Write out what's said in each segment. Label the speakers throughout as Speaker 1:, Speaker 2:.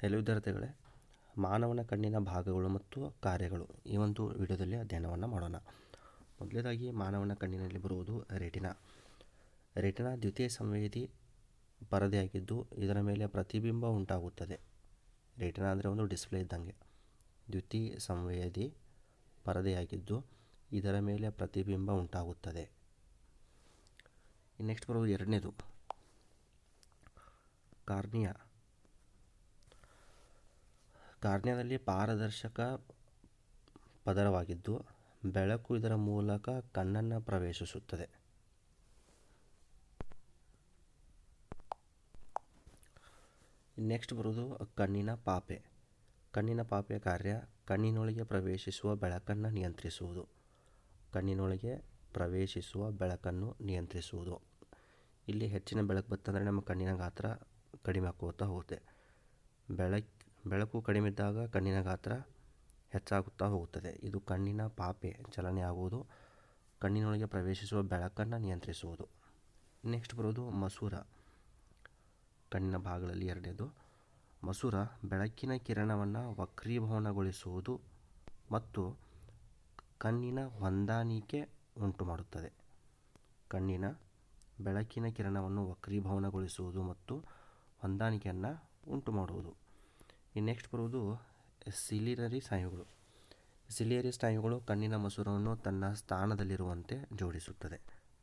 Speaker 1: Hello ವಿದ್ಯಾರ್ಥಿಗಳೇ ಮಾನವನ ಕಣ್ಣಿನ ಭಾಗಗಳು ಮತ್ತು ಕಾರ್ಯಗಳು. ಈ ಒಂದು ವಿಡಿಯೋದಲ್ಲಿ ಅಧ್ಯಯನವನ್ನು ಮಾಡೋಣ. ಮೊದಲನೇದಾಗಿ ಮಾನವನ ಕಣ್ಣಿನಲ್ಲಿ ಬರುವುದು ರೆಟಿನಾ. ರೆಟಿನಾ ದ್ವಿತೀಯ ಸಂವೇದಿ ಪರದೆಯಾಗಿದ್ದು, ಇದರ ಮೇಲೆ ಪ್ರತಿಬಿಂಬ ಉಂಟಾಗುತ್ತದೆ. ರೆಟಿನಾ ಅಂದರೆ ಒಂದು ಡಿಸ್ಪ್ಲೇ ಇದ್ದಂಗೆ. ದ್ವಿತೀಯ ಸಂವೇದಿ ಪರದೆಯಾಗಿದ್ದು, ಇದರ ಮೇಲೆ ಪ್ರತಿಬಿಂಬ ಉಂಟಾಗುತ್ತದೆ. ನೆಕ್ಸ್ಟ್ ಬರುವುದು ಎರಡನೇದು. ಕಾರ್ನಿಯಾ. ಕಾರ್ನಿಯಾದಲ್ಲಿ ಪಾರದರ್ಶಕ ಪದರವಾಗಿದ್ದು, ಬೆಳಕು ಇದರ ಮೂಲಕ ಕಣ್ಣನ್ನು ಪ್ರವೇಶಿಸುತ್ತದೆ. ನೆಕ್ಸ್ಟ್ ಬರೋದು ಕಣ್ಣಿನ ಪಾಪೆ. ಕಣ್ಣಿನ ಪಾಪೆಯ ಕಾರ್ಯ ಕಣ್ಣಿನೊಳಗೆ ಪ್ರವೇಶಿಸುವ ಬೆಳಕನ್ನು ನಿಯಂತ್ರಿಸುವುದು. ಕಣ್ಣಿನೊಳಗೆ ಪ್ರವೇಶಿಸುವ ಬೆಳಕನ್ನು ನಿಯಂತ್ರಿಸುವುದು. ಇಲ್ಲಿ ಹೆಚ್ಚಿನ ಬೆಳಕು ಬತ್ತಂದರೆ ನಮ್ಮ ಕಣ್ಣಿನ ಗಾತ್ರ ಕಡಿಮೆ ಆಕೋತಾ ಹೋಗುತ್ತೆ. ಬೆಳಕ್ ಬೆಳಕು ಕಡಿಮೆ ಇದ್ದಾಗ ಕಣ್ಣಿನ ಗಾತ್ರ ಹೆಚ್ಚಾಗುತ್ತಾ ಹೋಗುತ್ತದೆ. ಇದು ಕಣ್ಣಿನ ಪಾಪೆ ಚಲನೆ ಆಗುವುದು, ಕಣ್ಣಿನೊಳಗೆ ಪ್ರವೇಶಿಸುವ ಬೆಳಕನ್ನು ನಿಯಂತ್ರಿಸುವುದು. ನೆಕ್ಸ್ಟ್ ಬರೋದು ಮಸೂರ. ಕಣ್ಣಿನ ಭಾಗಗಳಲ್ಲಿ ಎರಡನೇದು, ಮಸೂರ ಬೆಳಕಿನ ಕಿರಣವನ್ನು ವಕ್ರೀಭವನಗೊಳಿಸುವುದು ಮತ್ತು ಕಣ್ಣಿನ ಹೊಂದಾಣಿಕೆ ಉಂಟು ಮಾಡುತ್ತದೆ ಕಣ್ಣಿನ ಬೆಳಕಿನ ಕಿರಣವನ್ನು ವಕ್ರೀಭವನಗೊಳಿಸುವುದು ಮತ್ತು ಹೊಂದಾಣಿಕೆಯನ್ನು ಉಂಟು ಮಾಡುವುದು ಈ ನೆಕ್ಸ್ಟ್ ಬರುವುದು ಸಿಲಿನರಿ ಸ್ನಾಯುಗಳು. ಸಿಲಿಯರಿ ಸ್ನಾಯುಗಳು ಕಣ್ಣಿನ ಮಸೂರವನ್ನು ತನ್ನ ಸ್ಥಾನದಲ್ಲಿರುವಂತೆ ಜೋಡಿಸುತ್ತದೆ.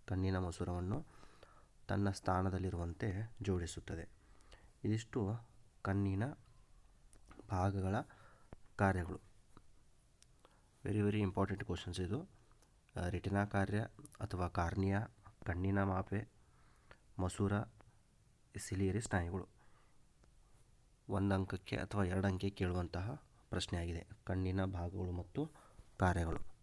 Speaker 1: ಕಣ್ಣಿನ ಮಸೂರವನ್ನು ತನ್ನ ಸ್ಥಾನದಲ್ಲಿರುವಂತೆ ಜೋಡಿಸುತ್ತದೆ. ಇದಿಷ್ಟು ಕಣ್ಣಿನ ಭಾಗಗಳ ಕಾರ್ಯಗಳು. ವೆರಿ ವೆರಿ ಇಂಪಾರ್ಟೆಂಟ್ ಕ್ವಶನ್ಸ್ ಇದು. ರೆಟಿನಾ ಕಾರ್ಯ ಅಥವಾ ಕಾರ್ನಿಯಾ, ಕಣ್ಣಿನ ಮಾಪೆ, ಮಸೂರ ಸಿಲಿಯರಿ ಸ್ನಾಯುಗಳು. ಒಂದು ಅಂಕಕ್ಕೆ ಅಥವಾ ಎರಡು ಅಂಕೆ ಕೇಳುವಂತಹ ಪ್ರಶ್ನೆಯಾಗಿದೆ. ಕಣ್ಣಿನ ಭಾಗಗಳು ಮತ್ತು ಕಾರ್ಯಗಳು.